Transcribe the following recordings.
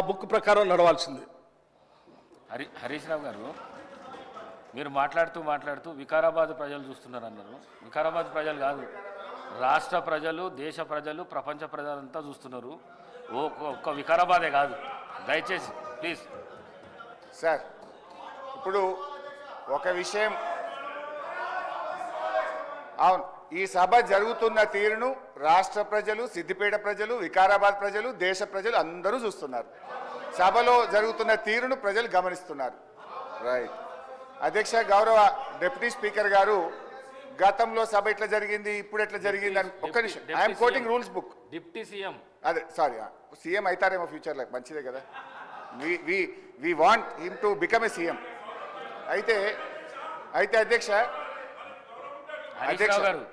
Book ప్రకారం నడవాల్సింది. హరి హరీష్ రావు గారు మీరు మాట్లాడుతూ మాట్లాడుతూ వికారాబాద్ ప్రజలు చూస్తున్నారు అన్నారు వికారాబాద్ ప్రజలు కాదు రాష్ట్ర ప్రజలు దేశ ప్రజలు ప్రపంచ ప్రజలంతా చూస్తున్నారు. ఒక్క వికారాబాదే కాదు. దయచేసి ప్లీజ్. సార్ ఇప్పుడు ఒక విషయం. అవును. ఈ సభ జరుగుతున్న తీరును రాష్ట్ర ప్రజలు సిద్దిపేట ప్రజలు వికారాబాద్ ప్రజలు దేశ ప్రజలు అందరూ చూస్తున్నారు. సభలో జరుగుతున్న తీరును ప్రజలు గమనిస్తున్నారు. రైట్ అధ్యక్ష గౌరవ డిప్యూటీ స్పీకర్ గారు గతంలో సభ ఎట్లా జరిగింది ఇప్పుడు ఎట్లా జరిగింది అని ఒక్క నిమిషం. I'm quoting rules book deputy CM. అదే సారీ సీఎం అవుతారేమో ఫ్యూచర్లో మంచిదే కదా. We we we want him to become a CM. అయితే అయితే అధ్యక్ష అధ్యక్ష. గారు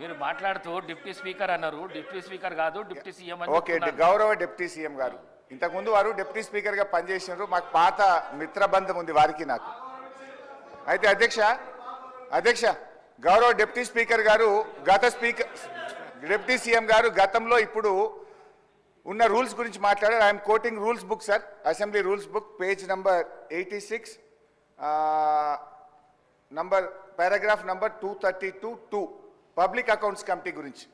మీరు మాట్లాడుతూ డిప్టీ స్పీకర్ అన్నారు. డిప్టీ స్పీకర్ కాదు డిప్టీ సీఎం ఓకే. గౌరవ డిప్యూటీ సీఎం గారు. ఇంతకుముందు వారు డిప్యూటీ స్పీకర్గా పనిచేసినారు. మాకు పాత మిత్రబంధం ఉంది వారికి నాకు. అయితే అధ్యక్ష అధ్యక్ష గౌరవ డిప్యూటీ స్పీకర్ గారు గత స్పీకర్ డిప్యూటీ సీఎం గారు గతంలో ఇప్పుడు ఉన్న రూల్స్ గురించి మాట్లాడారు. I'm quoting rules book sir. Assembly rules book page number eighty six number paragraph number two thirty two two. Public accounts committee గురించి.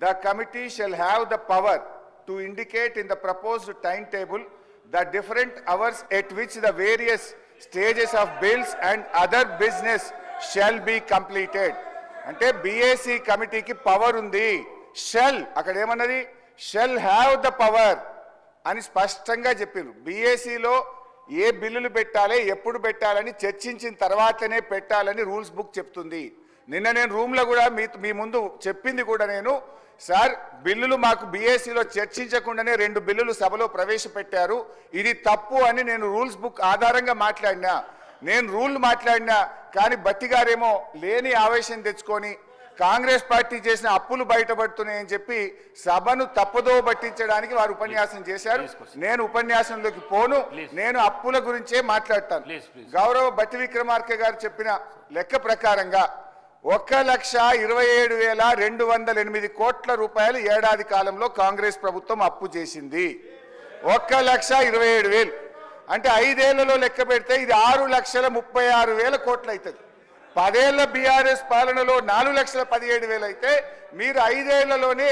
The committee shall have the power to indicate in the proposed time table the different hours at which the various stages of bills and other business shall be completed అంటే BAC కమిటీకి power ఉంది. Shall అక్కడ ఏమన్నది? Shell have the power అని స్పష్టంగా చెప్పారు బీఏసీలో ఏ బిల్లులు పెట్టాలి ఎప్పుడు పెట్టాలని చర్చించిన తర్వాతనే పెట్టాలని రూల్స్ బుక్ చెప్తుంది. నిన్న నేను రూమ్లో కూడా మీ మీ ముందు చెప్పింది కూడా నేను సార్ బిల్లులు మాకు బీఏసీలో చర్చించకుండానే రెండు బిల్లులు సభలో ప్రవేశపెట్టారు ఇది తప్పు అని నేను రూల్స్ బుక్ ఆధారంగా మాట్లాడినా నేను రూల్ మాట్లాడినా కానీ బట్టి గారేమో లేని ఆవేశం తెచ్చుకొని కాంగ్రెస్ పార్టీ చేసిన అప్పులు బయటపడుతున్నాయని చెప్పి సభను తప్పుదో పట్టించడానికి వారు ఉపన్యాసం చేశారు. నేను ఉపన్యాసంలోకి పోను. నేను అప్పుల గురించే మాట్లాడతాను. గౌరవ బట్టి విక్రమార్క గారు చెప్పిన లెక్క ప్రకారంగా ఒక్క లక్ష ఇరవై ఏడు వేల రెండు వందల ఎనిమిది కోట్ల రూపాయలు ఏడాది కాలంలో కాంగ్రెస్ ప్రభుత్వం అప్పు చేసింది. ఒక్క లక్ష ఇరవై ఏడు వేలు. అంటే ఐదేళ్ళలో లెక్క పెడితే ఇది ఆరు లక్షల ముప్పై ఆరు వేల కోట్లు అవుతుంది పదేళ్ళ బీఆర్ఎస్ పాలనలో నాలుగు లక్షల పదిహేడు వేలు అయితే మీరు ఐదేళ్ళలోనే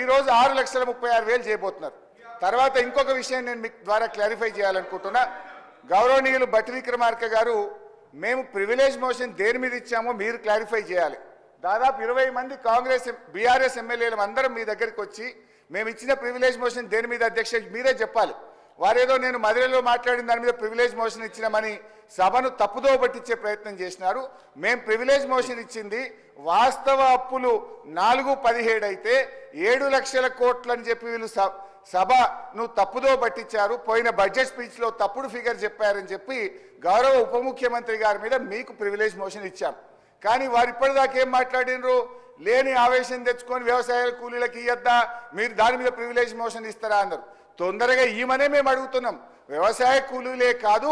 ఈరోజు ఆరు లక్షల ముప్పై ఆరు వేలు చేయబోతున్నారు. తర్వాత ఇంకొక విషయం నేను మీ ద్వారా క్లారిఫై చేయాలనుకుంటున్నా. గౌరవనీయులు బట్టి విక్రమార్క గారు మేము ప్రివిలేజ్ మోషన్ దేని మీద ఇచ్చామో మీరు క్లారిఫై చేయాలి. దాదాపు ఇరవై మంది కాంగ్రెస్ బీఆర్ఎస్ ఎమ్మెల్యేలు అందరం మీ దగ్గరికి వచ్చి మేము ఇచ్చిన ప్రివిలేజ్ మోషన్ దేని మీద అధ్యక్ష మీరే చెప్పాలి. వారేదో నేను మధురలో మాట్లాడిన దాని మీద ప్రివిలేజ్ మోషన్ ఇచ్చినామని సభను తప్పుదో పట్టించే ప్రయత్నం చేసినారు. మేము ప్రివిలేజ్ మోషన్ ఇచ్చింది వాస్తవ అప్పులు నాలుగు పదిహేడు అయితే ఏడు లక్షల కోట్లని చెప్పి వీళ్ళు స- సభను తప్పుదో పట్టించారు పోయిన బడ్జెట్ స్పీచ్లో తప్పుడు ఫిగర్ చెప్పారని చెప్పి గౌరవ ఉప ముఖ్యమంత్రి గారి మీద మీకు ప్రివిలేజ్ మోషన్ ఇచ్చాం కానీ వారు ఇప్పటిదాకా ఏం మాట్లాడినరు లేని ఆవేశం తెచ్చుకొని వ్యవసాయ కూలీలకు ఇయ్యద్దా మీరు దాని మీద ప్రివిలేజ్ మోషన్ ఇస్తారా అన్నారు తొందరగా ఈమనే మేము అడుగుతున్నాం వ్యవసాయ కూలీలే కాదు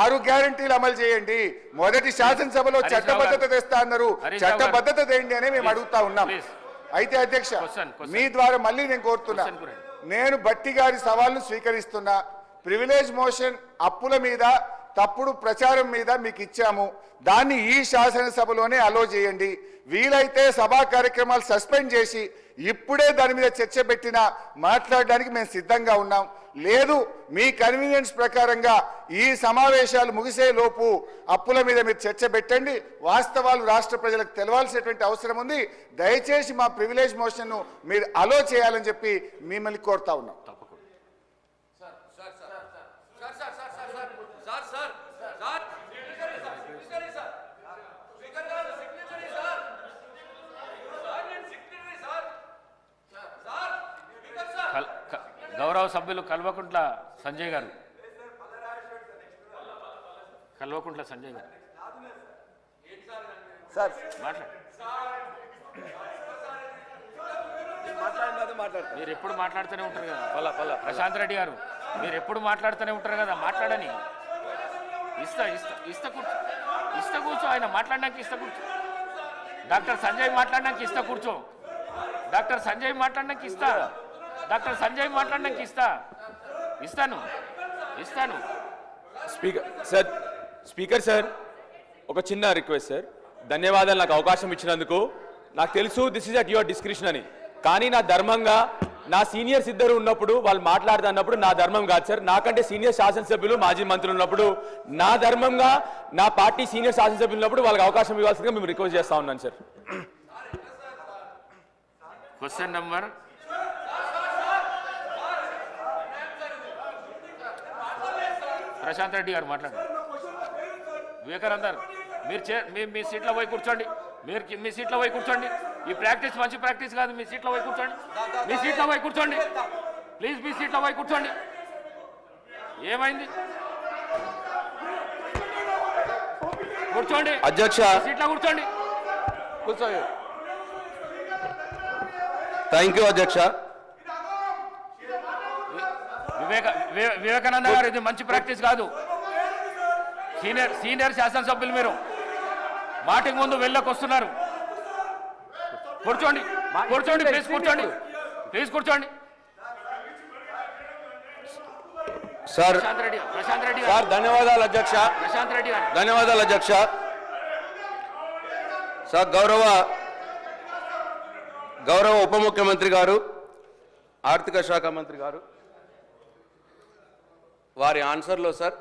ఆరు గ్యారంటీలు అమలు చేయండి మొదటి శాసనసభలో చట్టబద్ధత. తెస్తా అన్నారు. చట్టబద్ధత తేండి అని మేము. అడుగుతా ఉన్నాం. అయితే అధ్యక్ష. మీ ద్వారా మళ్ళీ నేను కోరుతున్నా Question కూడా. నేను బట్టి గారి సవాల్ను స్వీకరిస్తున్నా ప్రివిలేజ్ మోషన్ అప్పుల మీద తప్పుడు ప్రచారం మీద మీకు ఇచ్చాము. దాన్ని ఈ శాసనసభలోనే అలో చేయండి. వీలైతే సభా కార్యక్రమాలు సస్పెండ్ చేసి ఇప్పుడే దాని మీద చర్చ పెట్టినా మాట్లాడడానికి మేము సిద్ధంగా ఉన్నాం. లేదు మీ కన్వీనియన్స్ ప్రకారంగా ఈ సమావేశాలు ముగిసే లోపు అప్పుల మీద మీరు చర్చ పెట్టండి వాస్తవాలు రాష్ట్ర ప్రజలకు తెలవాల్సినటువంటి అవసరం ఉంది దయచేసి మా ప్రివిలేజ్ మోషన్ను మీరు అలో చేయాలని చెప్పి మిమ్మల్ని కోరుతా ఉన్నాం తప్పకుండా sir sir sir signatory sir speaker గారు సిగ్నేచరీ సార్ సార్ నేను signatory sir sir speaker sir కల్- క- గౌరవ సభ్యులు కల్వకుంట్ల సంజయ్ గారు. కల్వకుంట్ల సంజయ్ గారు. సార్. మాట్లాడు. మీరు ఎప్పుడు మాట్లాడుతూనే ఉంటారు కదా? పల్ల పల్ల ప్రశాంత్ రెడ్డి గారు మీరు ఎప్పుడు మాట్లాడుతూనే ఉంటారు కదా? మాట్లాడని. ఇస్తా ఇస్తా ఇస్తా కూర్చో. ఇస్తా కూర్చో ఆయన మాట్లాడడానికి ఇస్తా కూర్చో. డాక్టర్ సంజయ్ మాట్లాడడానికి ఇస్తా కూర్చో. డాక్టర్ సంజయ్ మాట్లాడడానికి ఇస్తా. డాక్టర్ సంజయ్ మాట్లాడడానికి ఇస్తా. ఇస్తాను. ఇస్తాను. స్పీకర్ సార్ స్పీకర్ సార్ ఒక చిన్న రిక్వెస్ట్ సార్. ధన్యవాదాలు నాకు అవకాశం ఇచ్చినందుకు. నాకు తెలుసు this is at your description అని. కానీ నా ధర్మంగా నా సీనియర్స్ ఇద్దరు ఉన్నప్పుడు వాళ్ళు మాట్లాడుతున్నప్పుడు నా ధర్మం కాదు సార్. నాకంటే సీనియర్ శాసనసభ్యులు మాజీ మంత్రులు ఉన్నప్పుడు నా ధర్మంగా నా పార్టీ సీనియర్ శాసనసభ్యులు ఉన్నప్పుడు వాళ్ళకి అవకాశం ఇవ్వాల్సిందిగా మేము రిక్వెస్ట్ చేస్తా ఉన్నాను sir. Question number Prashant Reddy గారు మాట్లాడండి. వివేకానంద్ గారు మీరు చే మీ మీ సీట్లో పోయి కూర్చోండి. మీరు కి- మీ సీట్లో పోయి కూర్చోండి. ఈ ప్రాక్టీస్ మంచి ప్రాక్టీస్ కాదు మీ సీట్లో పోయి కూర్చోండి. మీ సీట్లో పోయి కూర్చోండి. ప్లీజ్ మీ సీట్లో పోయి కూర్చోండి. ఏమైంది? కూర్చోండి. అధ్యక్ష. సీట్లో కూర్చోండి. కూర్చోండి. థ్యాంక్ యూ అధ్యక్ష. వివేక వివే- వివేకానంద గారు ఇది మంచి ప్రాక్టీస్ కాదు. సీనియర్ సీనియర్ శాసనసభ్యులు మీరు. మాటికి ముందు వెళ్ళకు వస్తున్నారు. కూర్చోండి కూర్చోండి ప్లీజ్ కూర్చోండి. ప్లీజ్ కూర్చోండి. సార్ ప్రశాంత్ రెడ్డి సార్ ధన్యవాదాలు అధ్యక్ష. ప్రశాంత్ రెడ్డి గారు. ధన్యవాదాలు అధ్యక్ష. సార్ గౌరవ గౌరవ ఉప ముఖ్యమంత్రి గారు ఆర్థిక శాఖ మంత్రి గారు. వారి ఆన్సర్లో సార్